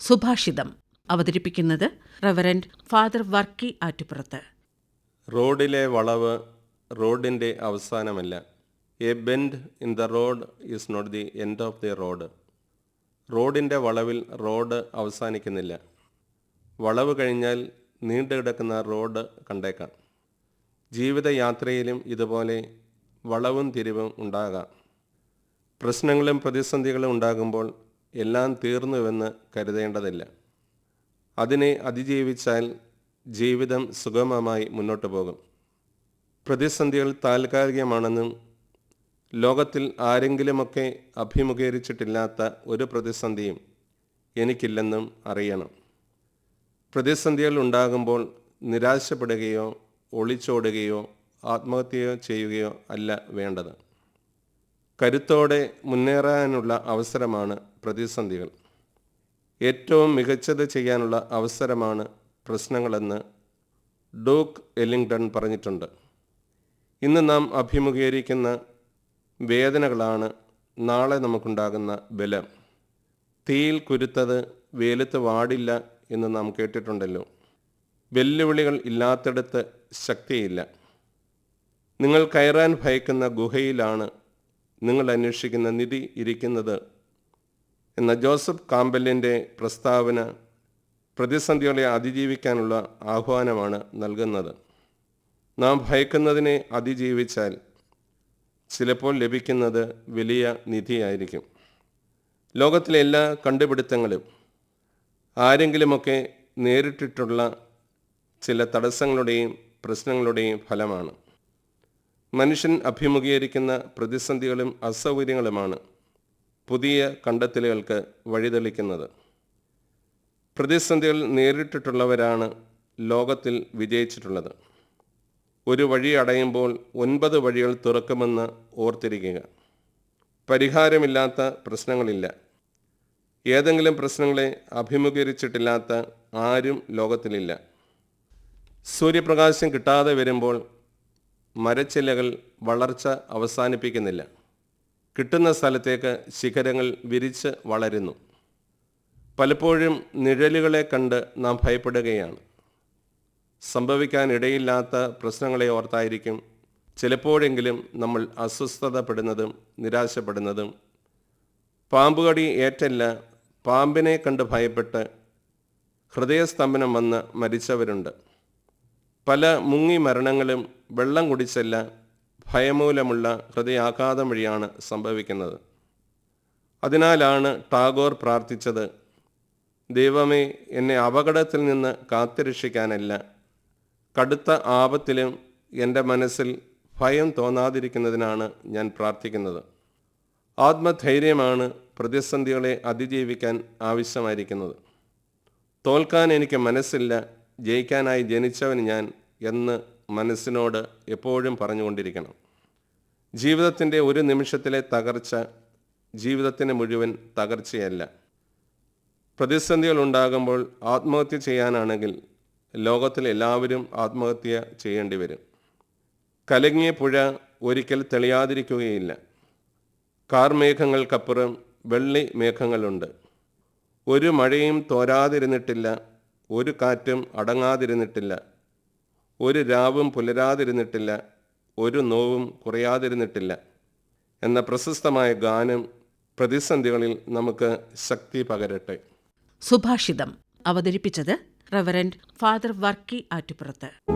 സുഭാഷിതം. അവതരിപ്പിക്കുന്നത് reverend father Varkey ആറ്റുപുറത്ത്. റോഡിലെ വളവ് റോഡിന്റെ അവസാനമല്ല. A bend in the road is not the end of the road റോഡിന്റെ വളവിൽ റോഡ് അവസാനിക്കുന്നില്ല. വളവ് കഴിഞ്ഞാൽ നീണ്ടു കിടക്കുന്ന റോഡ് കണ്ടേക്കാം. ജീവിതയാത്രയിലും ഇതുപോലെ വളവും തിരിവും ഉണ്ടാകാം. പ്രശ്നങ്ങളും പ്രതിസന്ധികളും ഉണ്ടാകുമ്പോൾ എല്ലാം തീർന്നുവെന്ന് കരുതേണ്ടതില്ല. അതിനെ അതിജീവിച്ചാൽ ജീവിതം സുഗമമായി മുന്നോട്ട് പോകും. പ്രതിസന്ധികൾ താൽക്കാലികമാണെന്നും ലോകത്തിൽ ആരെങ്കിലുമൊക്കെ അഭിമുഖീകരിച്ചിട്ടില്ലാത്ത ഒരു പ്രതിസന്ധിയും എനിക്കില്ലെന്നും അറിയണം. പ്രതിസന്ധികൾ ഉണ്ടാകുമ്പോൾ നിരാശപ്പെടുകയോ ഒളിച്ചോടുകയോ ആത്മഹത്യയോ ചെയ്യുകയോ അല്ല വേണ്ടത്. കരുത്തോടെ മുന്നേറാനുള്ള അവസരമാണ് പ്രതിസന്ധികൾ. ഏറ്റവും മികച്ചത് ചെയ്യാനുള്ള അവസരമാണ് പ്രശ്നങ്ങളെന്ന് ഡൂക്ക് എല്ലിംഗ്ടൺ പറഞ്ഞിട്ടുണ്ട്. ഇന്ന് നാം അഭിമുഖീകരിക്കുന്ന വേദനകളാണ് നാളെ നമുക്കുണ്ടാകുന്ന ബലം. തീയിൽ കുരുത്തത് വെയിലത്ത് വാടില്ല എന്ന് നാം കേട്ടിട്ടുണ്ടല്ലോ. വെല്ലുവിളികൾ ഇല്ലാത്തിടത്ത് ശക്തിയില്ല. നിങ്ങൾ കയറാൻ ഭയക്കുന്ന ഗുഹയിലാണ് നിങ്ങൾ അന്വേഷിക്കുന്ന നിധി ഇരിക്കുന്നത് എന്ന ജോസഫ് കാമ്പലിന്റെ പ്രസ്താവന പ്രതിസന്ധികളെ അതിജീവിക്കാനുള്ള ആഹ്വാനമാണ് നൽകുന്നത്. നാം ഭയക്കുന്നതിനെ അതിജീവിച്ചാൽ ചിലപ്പോൾ ലഭിക്കുന്നത് വലിയ നിധിയായിരിക്കും. ലോകത്തിലെ എല്ലാ കണ്ടുപിടുത്തങ്ങളും ആരെങ്കിലുമൊക്കെ നേരിട്ടിട്ടുള്ള ചില തടസ്സങ്ങളുടെയും പ്രശ്നങ്ങളുടെയും ഫലമാണ്. മനുഷ്യൻ അഭിമുഖീകരിക്കുന്ന പ്രതിസന്ധികളും അസൗകര്യങ്ങളുമാണ് പുതിയ കണ്ടെത്തലുകൾക്ക് വഴിതെളിക്കുന്നത്. പ്രതിസന്ധികൾ നേരിട്ടിട്ടുള്ളവരാണ് ലോകത്തിൽ വിജയിച്ചിട്ടുള്ളത്. ഒരു വഴി അടയുമ്പോൾ ഒൻപത് വഴികൾ തുറക്കുമെന്ന് ഓർത്തിരിക്കുക. പരിഹാരമില്ലാത്ത പ്രശ്നങ്ങളില്ല. ഏതെങ്കിലും പ്രശ്നങ്ങളെ അഭിമുഖീകരിച്ചിട്ടില്ലാത്ത ആരും ലോകത്തിലില്ല. സൂര്യപ്രകാശം കിട്ടാതെ വരുമ്പോൾ മരച്ചില്ലകൾ വളർച്ച അവസാനിപ്പിക്കുന്നില്ല. കിട്ടുന്ന സ്ഥലത്തേക്ക് ശിഖരങ്ങൾ വിരിച്ച് വളരുന്നു. പലപ്പോഴും നിഴലുകളെ കണ്ട് നാം ഭയപ്പെടുകയാണ്. സംഭവിക്കാനിടയില്ലാത്ത പ്രശ്നങ്ങളെ ഓർത്തായിരിക്കും ചിലപ്പോഴെങ്കിലും നമ്മൾ അസ്വസ്ഥതപ്പെടുന്നതും നിരാശപ്പെടുന്നതും. പാമ്പുകടി ഏറ്റല്ല പാമ്പിനെ കണ്ട് ഭയപ്പെട്ട് ഹൃദയസ്തംഭനം വന്ന് മരിച്ചവരുണ്ട്. പല മുങ്ങി മരണങ്ങളും വെള്ളം കുടിച്ചല്ല ഭയമൂലമുള്ള ഹൃദയാഘാതം വഴിയാണ് സംഭവിക്കുന്നത്. അതിനാലാണ് ടാഗോർ പ്രാർത്ഥിച്ചത് ദൈവമേ എന്നെ അപകടത്തിൽ നിന്ന് കാത്തുരക്ഷിക്കാനല്ല. കടുത്ത ആപത്തിലും എന്റെ മനസ്സിൽ ഭയം തോന്നാതിരിക്കുന്നതിനാണ് ഞാൻ പ്രാർത്ഥിക്കുന്നത്. ആത്മധൈര്യമാണ് പ്രതിസന്ധികളെ അതിജീവിക്കാൻ ആവശ്യമായിരിക്കുന്നത്. തോൽക്കാൻ എനിക്ക് മനസ്സില്ല ജയിക്കാനായി ജനിച്ചവൻ ഞാൻ എന്ന് മനസ്സിനോട് എപ്പോഴും പറഞ്ഞുകൊണ്ടിരിക്കണം. ജീവിതത്തിന്റെ ഒരു നിമിഷത്തിലെ തകർച്ച ജീവിതത്തിന് മുഴുവൻ തകർച്ചയല്ല. പ്രതിസന്ധികൾ ഉണ്ടാകുമ്പോൾ ആത്മഹത്യ ചെയ്യാനാണെങ്കിൽ ലോകത്തിൽ എല്ലാവരും ആത്മഹത്യ ചെയ്യേണ്ടി വരും. കലങ്ങിയ പുഴ ഒരിക്കൽ തെളിയാതിരിക്കുകയില്ല. കാർമേഘങ്ങൾക്കപ്പുറം വെള്ളി മേഘങ്ങളുണ്ട്. ഒരു മഴയും തോരാതിരുന്നിട്ടില്ല ഒരു കാറ്റും അടങ്ങാതിരുന്നിട്ടില്ല. ഒരു രാവും പുലരാതിരുന്നിട്ടില്ല. ഒരു നോവും കുറയാതിരുന്നിട്ടില്ല. എന്ന പ്രശസ്തമായ ഗാനം പ്രതിസന്ധികളിൽ നമുക്ക് ശക്തി പകരട്ടെ. സുഭാഷിതം. അവതരിപ്പിച്ചത് റവറൻഡ് ഫാദർ വർക്കി ആറ്റുപുറത്ത്.